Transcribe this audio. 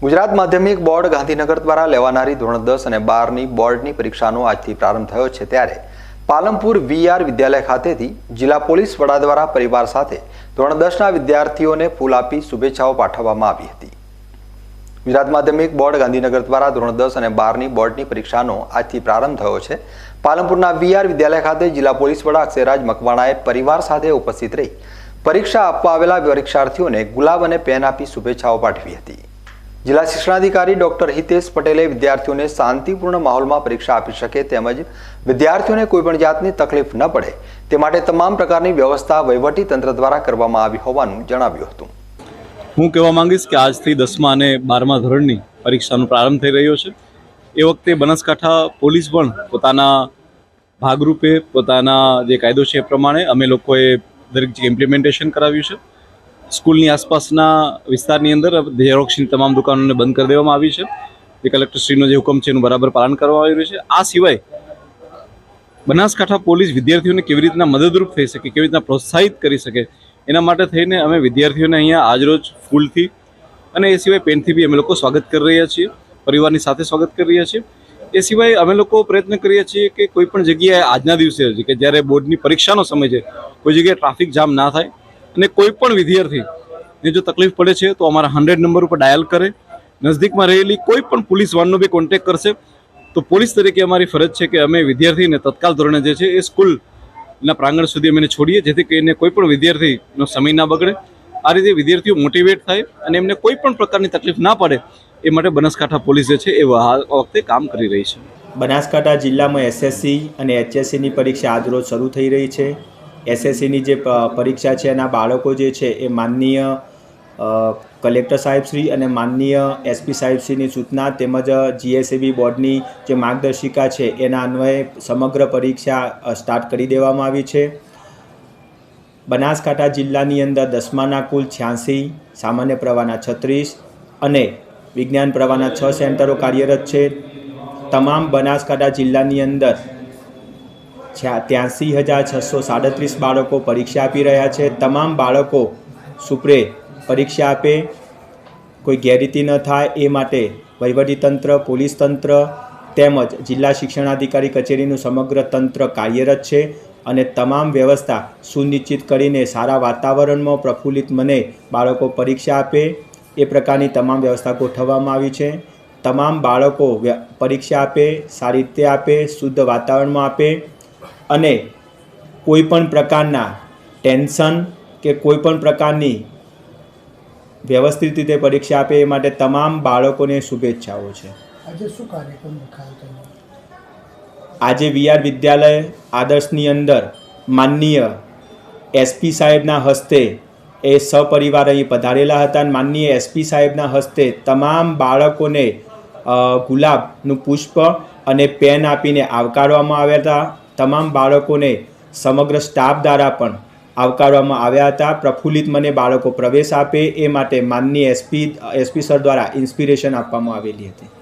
ગુજરાત માધ્યમિક બોર્ડ ગાંધીનગર દ્વારા લેવાનારી ધોરણ દસ અને બારની બોર્ડની પરીક્ષાનો આજથી પ્રારંભ થયો છે ત્યારે પાલમપુર વીઆર વિદ્યાલય ખાતેથી જિલ્લા પોલીસ વડા દ્વારા પરિવાર સાથે ધોરણ દસના વિદ્યાર્થીઓને ફૂલ આપી શુભેચ્છાઓ પાઠવવામાં આવી હતી. ગુજરાત માધ્યમિક બોર્ડ ગાંધીનગર દ્વારા ધોરણ દસ અને બારની બોર્ડની પરીક્ષાનો આજથી પ્રારંભ થયો છે. પાલનપુરના વીઆર વિદ્યાલય ખાતે જિલ્લા પોલીસ વડા અક્ષયરાજ મકવાણાએ પરિવાર સાથે ઉપસ્થિત રહી પરીક્ષા આપવા આવેલા પરીક્ષાર્થીઓને ગુલાબ અને પેન આપી શુભેચ્છાઓ પાઠવી હતી. જિલ્લા શિક્ષણાધિકારી ડોક્ટર હિતેશ પટેલે વિદ્યાર્થીઓને શાંતિપૂર્ણ માહોલમાં પરીક્ષા આપી શકે તેમજ વિદ્યાર્થીઓને કોઈપણ જાતની તકલીફ ન પડે તે માટે તમામ પ્રકારની વ્યવસ્થા વહીવટી તંત્ર દ્વારા કરવામાં આવી હોવાનું જણાવ્યું હતું. હું કહેવા માંગીશ કે આજથી દસમા અને બારમા ધોરણની પરીક્ષાનો પ્રારંભ થઈ રહ્યો છે. એ વખતે બનાસકાંઠા પોલીસ પણ પોતાના ભાગરૂપે પોતાના જે કાયદો છે એ પ્રમાણે અમે લોકોએ દરેક જગ્યાએ ઇમ્પ્લિમેન્ટેશન કરાવ્યું છે. સ્કૂલની આસપાસના વિસ્તારની અંદર ઝેરોક્ષની તમામ દુકાનોને બંધ કરી દેવામાં આવી છે. જે કલેક્ટરશ્રીનો જે હુકમ છે એનું બરાબર પાલન કરવામાં આવી છે. આ સિવાય બનાસકાંઠા પોલીસ વિદ્યાર્થીઓને કેવી રીતના મદદરૂપ થઈ શકે, કેવી રીતના પ્રોત્સાહિત કરી શકે, એના માટે થઈને અમે વિદ્યાર્થીઓને અહીંયા આજરોજ ફૂલથી અને એ સિવાય પેનથી બી અમે લોકો સ્વાગત કરી રહ્યા છીએ. પરિવારની સાથે સ્વાગત કરી રહ્યા છીએ. એ સિવાય અમે લોકો પ્રયત્ન કરીએ છીએ કે કોઈ પણ જગ્યાએ આજના દિવસે કે જ્યારે બોર્ડની પરીક્ષાનો સમય છે, કોઈ જગ્યાએ ટ્રાફિક જામ ના થાય અને કોઈ પણ વિદ્યાર્થીને જો તકલીફ પડે છે, તો અમારા હંડ્રેડ નંબર ઉપર ડાયલ કરે. નજદીકમાં રહેલી કોઈ પણ પોલીસ વાનનો બી કોન્ટેક કરશે. તો પોલીસ તરીકે અમારી ફરજ છે કે અમે વિદ્યાર્થીને તત્કાલ ધોરણે જે છે એ સ્કૂલના પ્રાંગણ સુધી અમે છોડીએ, જેથી કરીને કોઈ પણ વિદ્યાર્થીનો સમય ના બગડે. આ રીતે વિદ્યાર્થીઓ મોટિવેટ થાય અને એમને કોઈ પણ પ્રકારની તકલીફ ના પડે, એ માટે બનાસકાંઠા પોલીસ જે છે એ વખતે કામ કરી રહી છે. બનાસકાંઠા જિલ્લામાં એસએસસી અને એચએસસીની પરીક્ષા આજરોજ શરૂ થઈ રહી છે. એસએસસીની જે પરીક્ષા છે એના બાળકો જે છે એ માનનીય કલેક્ટર સાહેબશ્રી અને માનનીય એસપી સાહેબશ્રીની સૂચના તેમજ જીએસએબી બોર્ડની જે માર્ગદર્શિકા છે એના અન્વયે સમગ્ર પરીક્ષા સ્ટાર્ટ કરી દેવામાં આવી છે. બનાસકાંઠા જિલ્લાની અંદર દસમાના કુલ છ્યાસી, સામાન્ય પ્રવાહના છત્રીસ અને વિજ્ઞાન પ્રવાહના છ સેન્ટરો કાર્યરત છે. તમામ બનાસકાંઠા જિલ્લાની અંદર ત્યાંસી હજાર છસો સાડત્રીસ બાળકો પરીક્ષા આપી રહ્યા છે. તમામ બાળકો સુપ્રે પરીક્ષા આપે. કોઈ ગેરરીતિ ન થાય એ માટે વહીવટીતંત્ર પોલીસ તંત્ર તેમજ જિલ્લા શિક્ષણાધિકારી કચેરીનું સમગ્ર તંત્ર કાર્યરત છે અને તમામ વ્યવસ્થા સુનિશ્ચિત કરીને સારા વાતાવરણમાં પ્રફુલ્લિત મને બાળકો પરીક્ષા આપે. એ પ્રકારની તમામ વ્યવસ્થા ગોઠવવામાં આવી છે. તમામ બાળકો પરીક્ષા આપે, સારી રીતે આપે, શુદ્ધ વાતાવરણમાં આપે. અને કોઈ પણ પ્રકારના ટેન્શન કે કોઈ પણ પ્રકારની વ્યવસ્થિત રીતે પરીક્ષા આપે એ માટે તમામ બાળકોને શુભેચ્છાઓ છે. આજે શું કાર્યક્રમ રખાયો આજે વીઆર વિદ્યાલય આદર્શની અંદર માનનીય એસપી સાહેબના હસ્તે એ સપરિવાર અહીં પધારેલા હતા અને માનનીય એસપી સાહેબના હસ્તે તમામ બાળકોને ગુલાબનું પુષ્પ અને પેન આપીને આવકારવામાં આવ્યા હતા. તમામ બાળકોને સમગ્ર સ્ટાફ દ્વારા પણ આવકારવામાં આવ્યા હતા. પ્રફુલ્લિત મને બાળકો પ્રવેશ આપે એ માટે માનનીય એસપી એસપી સર દ્વારા ઇન્સ્પિરેશન આપવામાં આવેલી હતી.